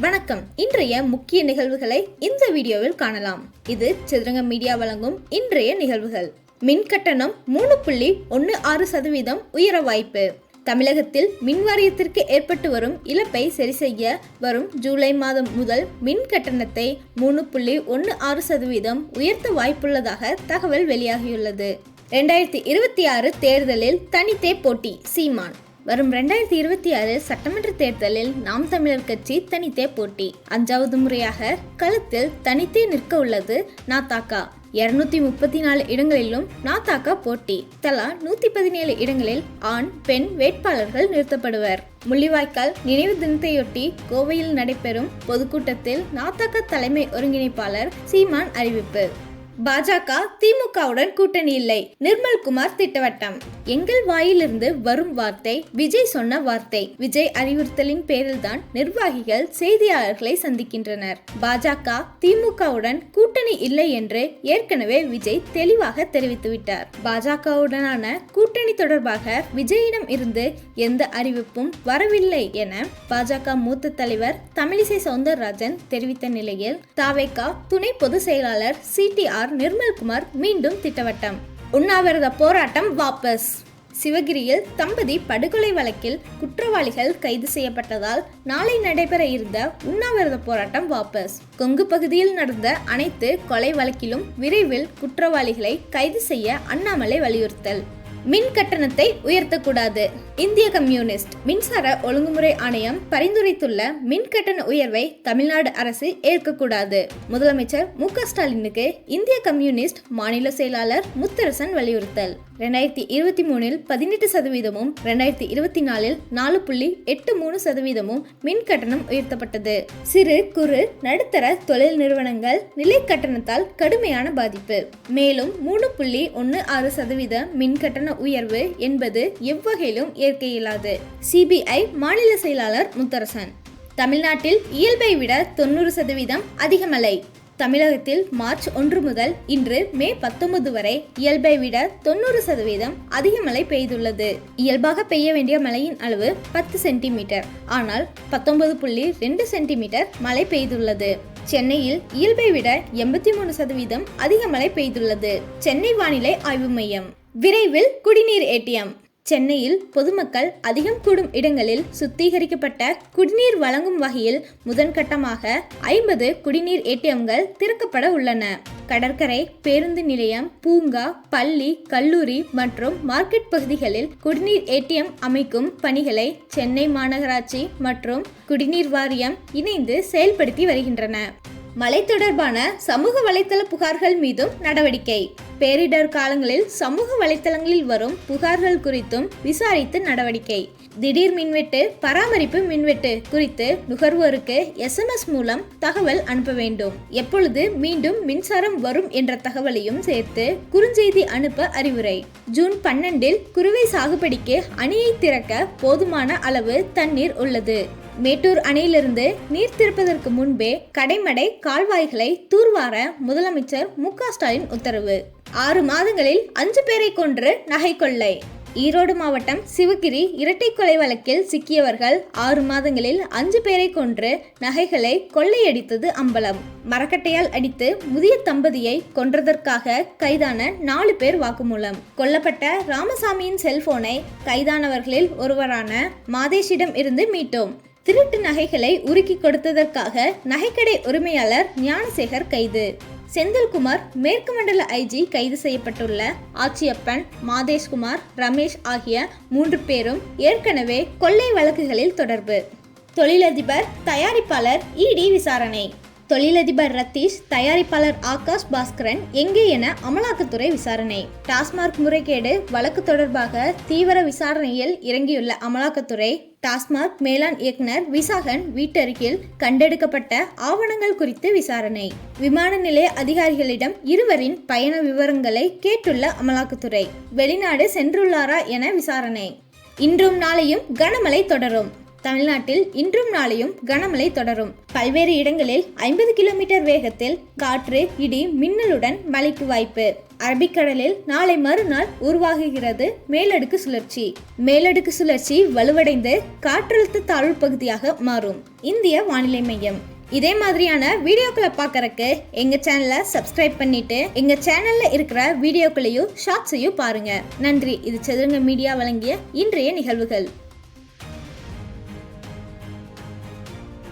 வணக்கம். இன்றைய முக்கிய நிகழ்வுகளை இந்த வீடியோவில் காணலாம். இது சிதறங்க மீடியா வழங்கும் இன்றைய நிகழ்வுகள். மின் கட்டணம் மூணு புள்ளி ஒன்று ஆறு சதவீதம் உயர வாய்ப்பு. தமிழகத்தில் மின் வாரியத்திற்கு ஏற்பட்டு வரும் இழப்பை சரி செய்ய வரும் ஜூலை மாதம் முதல் மின் கட்டணத்தை மூணு புள்ளி ஒன்று ஆறு சதவீதம் உயர்த்த வாய்ப்புள்ளதாக தகவல் வெளியாகியுள்ளது. ரெண்டாயிரத்தி இருபத்தி ஆறு தேர்தலில் தனித்தே போட்டி சீமான். வரும் ரெண்டாயிரத்தி இருபத்தி ஆறு சட்டமன்ற தேர்தலில் நாம் தமிழர் கட்சி தனித்தே போட்டி. அஞ்சாவது முறையாக களத்தில் தனித்தே நிற்க உள்ளது நாத்தாக்கா இருநூத்தி முப்பத்தி நாலு இடங்களிலும் நாத்தாக்கா போட்டி. தலா நூத்தி பதினேழு இடங்களில் ஆண் பெண் வேட்பாளர்கள் நிறுத்தப்படுவர். முள்ளிவாய்க்கால் நினைவு தினத்தையொட்டி கோவையில் நடைபெறும் பொதுக்கூட்டத்தில் நாத்தாக்கா தலைமை ஒருங்கிணைப்பாளர் சீமான் அறிவிப்பு. பாஜக திமுகவுடன் கூட்டணி இல்லை. நிர்மல்குமார் திட்டவட்டம். எங்கள் வாயிலிருந்து வரும் வார்த்தை விஜய் சொன்ன வார்த்தை. விஜய் அறிவுறுத்தலின் பேரில்தான் நிர்வாகிகள் செய்தியாளர்களை சந்திக்கின்றனர். பாஜக திமுகவுடன் கூட்டணி இல்லை என்று ஏற்கனவே விஜய் தெளிவாக தெரிவித்துவிட்டார். பாஜகவுடனான கூட்டணி தொடர்பாக விஜயிடம் இருந்து எந்த அறிவிப்பும் வரவில்லை என பாஜக மூத்த தலைவர் தமிழிசை சவுந்தரராஜன் தெரிவித்த நிலையில் தாவேகா துணை பொதுச் செயலாளர் சிடிஆர் நிர்மல்குமார் மீண்டும் திட்டவட்டம். உண்ணாவிரத போராட்டம் வாபஸ். சிவகிரியில் தம்பதி படுகொலை வழக்கில் குற்றவாளிகள் கைது செய்யப்பட்டதால் நாளை நடைபெற இருந்த உண்ணாவிரத போராட்டம் வாபஸ். கொங்கு பகுதியில் நடந்த அனைத்து கொலை வழக்கிலும் விரைவில் குற்றவாளிகளை கைது செய்ய அண்ணாமலை வலியுறுத்தல். மின் கட்டணத்தை உயர்த்தக்கூடாது. இந்திய கம்யூனிஸ்ட் மின்சார ஒழுங்குமுறை ஆணையம் பரிந்துரைத்துள்ள மின் கட்டண உயர்வை தமிழ்நாடு அரசு ஏற்கக்கூடாது. முதலமைச்சர் மு ஸ்டாலினுக்கு இந்திய கம்யூனிஸ்ட் மாநில செயலாளர் முத்தரசன் வலியுறுத்தல். ரெண்டாயிரத்தி இருபத்தி மூணில் பதினெட்டு சதவீதமும் ரெண்டாயிரத்தி இருபத்தி நாலில் நாலு புள்ளி எட்டு மூணு சதவீதமும் மின் கட்டணம் உயர்த்தப்பட்டது. சிறு குறு நடுத்தர தொழில் நிறுவனங்கள் நிலை கட்டணத்தால் கடுமையான பாதிப்பு. மேலும் மூணு புள்ளி ஒன்று ஆறு சதவீத மின் கட்டண உயர்வு என்பது எவ்வகையிலும் ஏற்க இயலாது சிபிஐ மாநில செயலாளர் முத்தரசன். தமிழ்நாட்டில் இயல்பை விட தொண்ணூறு சதவீதம் அதிக மழை தமிழகத்தில் மார்ச் ஒன்று முதல் இன்று மே பத்தொன்பது வரை இயல்பை விட தொண்ணூறு சதவீதம் அதிக மழை பெய்துள்ளது. இயல்பாக பெய்ய வேண்டிய மழையின் அளவு பத்து சென்டிமீட்டர். ஆனால் பத்தொன்பது புள்ளி ரெண்டு சென்டிமீட்டர் மழை பெய்துள்ளது. சென்னையில் இயல்பை விட எண்பத்தி மூணு சதவீதம் அதிக மழை பெய்துள்ளது. சென்னை வானிலை ஆய்வு மையம். விரைவில் குடிநீர் ஏடிஎம் சென்னையில் பொதுமக்கள் அதிகம் கூடும் இடங்களில் சுத்திகரிக்கப்பட்ட குடிநீர் வழங்கும் வகையில் முதன்கட்டமாக ஐம்பது குடிநீர் ஏடிஎம்கள் திறக்கப்பட உள்ளன. கடற்கரை பேருந்து நிலையம் பூங்கா பள்ளி கல்லூரி மற்றும் மார்க்கெட் பகுதிகளில் குடிநீர் ஏடிஎம் அமைக்கும் பணிகளை சென்னை மாநகராட்சி மற்றும் குடிநீர் வாரியம் இணைந்து செயல்படுத்தி வருகின்றன. மழை தொடர்பான சமூக வலைத்தள புகார்கள் மீதும் நடவடிக்கை. பேரிடர் காலங்களில் சமூக வலைத்தளங்களில் வரும் புகார்கள் குறித்தும் விசாரித்து நடவடிக்கை. திடீர் மின்வெட்டு பராமரிப்பு மின்வெட்டு குறித்து நுகர்வோருக்கு எஸ்எம்எஸ் மூலம் தகவல் அனுப்ப வேண்டும். எப்பொழுது மீண்டும் மின்சாரம் வரும் என்ற தகவலையும் சேர்த்து குறுஞ்செய்தி அனுப்ப அறிவுரை. ஜூன் பன்னெண்டில் குறுவை சாகுபடிக்கு அணியை திறக்க போதுமான அளவு தண்ணீர் உள்ளது. மேட்டூர் அணையிலிருந்து நீர் திறப்பதற்கு முன்பே கடைமடை கால்வாய்களை தூர்வார முதலமைச்சர் மு ஸ்டாலின் உத்தரவு. ஆறு மாதங்களில் அஞ்சு பேரை கொன்று நகை கொள்ளை ஈரோடு மாவட்டம் சிவகிரி இரட்டை கொலை வழக்கில் சிக்கியவர்கள் ஆறு மாதங்களில் அஞ்சு பேரை கொன்று நகைகளை கொள்ளையடித்தது அம்பலம். மரக்கட்டையால் அடித்து முதிய தம்பதியை கொன்றதற்காக கைதான நாலு பேர் வாக்குமூலம். கொல்லப்பட்ட ராமசாமியின் செல்போனை கைதானவர்களில் ஒருவரான மாதேஷிடம் இருந்து மீட்டோம். திருட்டு நகைகளை உருக்கி கொடுத்ததற்காக நகைக்கடை உரிமையாளர் ஞானசேகர் கைது. செந்தில்குமார் மேற்கு மண்டல ஐஜி கைது செய்யப்பட்டுள்ள ஆச்சியப்பன் மாதேஷ்குமார் ரமேஷ் ஆகிய மூன்று பேரும் ஏற்கனவே கொள்ளை வழக்குகளில் தொடர்பு. தொழிலதிபர் தயாரிப்பாளர் இடி விசாரணை. தொழிலதிபர் ரத்தீஷ் தயாரிப்பாளர் ஆகாஷ் பாஸ்கரன் எங்கே என அமலாக்கத்துறை விசாரணை. டாஸ்மார்க் முறைகேடு வழக்கு தொடர்பாக தீவிர விசாரணையில் இறங்கியுள்ள அமலாக்கத்துறை டாஸ்மாக் மேலாண் இயக்குனர் விசாகன் வீட்டருகில் கண்டெடுக்கப்பட்ட ஆவணங்கள் குறித்து விசாரணை. விமான நிலைய அதிகாரிகளிடம் இருவரின் பயண விவரங்களை கேட்டுள்ள அமலாக்கத்துறை வெளிநாடு சென்றுள்ளாரா என விசாரணை. இன்றும் நாளையும் கனமழை தொடரும். தமிழ்நாட்டில் இன்றும் நாளையும் கனமழை தொடரும். பல்வேறு இடங்களில் ஐம்பது கிலோமீட்டர் வேகத்தில் காற்று இடி மின்னலுடன் மழைக்கு வாய்ப்பு. அரபிக்கடலில் நாளை மறுநாள் உருவாகுகிறது மேலடுக்கு சுழற்சி. மேலடுக்கு சுழற்சி வலுவடைந்து காற்றழுத்த தாழ்வு பகுதியாக மாறும். இந்திய வானிலை மையம். இதே மாதிரியான வீடியோக்களை பார்க்கறக்கு எங்க சேனலை சப்ஸ்கிரைப் பண்ணிட்டு எங்க சேனல்ல இருக்கிற வீடியோக்களையும் ஷார்ட்ஸையும் பாருங்க. நன்றி. இது சதுரங்க மீடியா வழங்கிய இன்றைய நிகழ்வுகள்.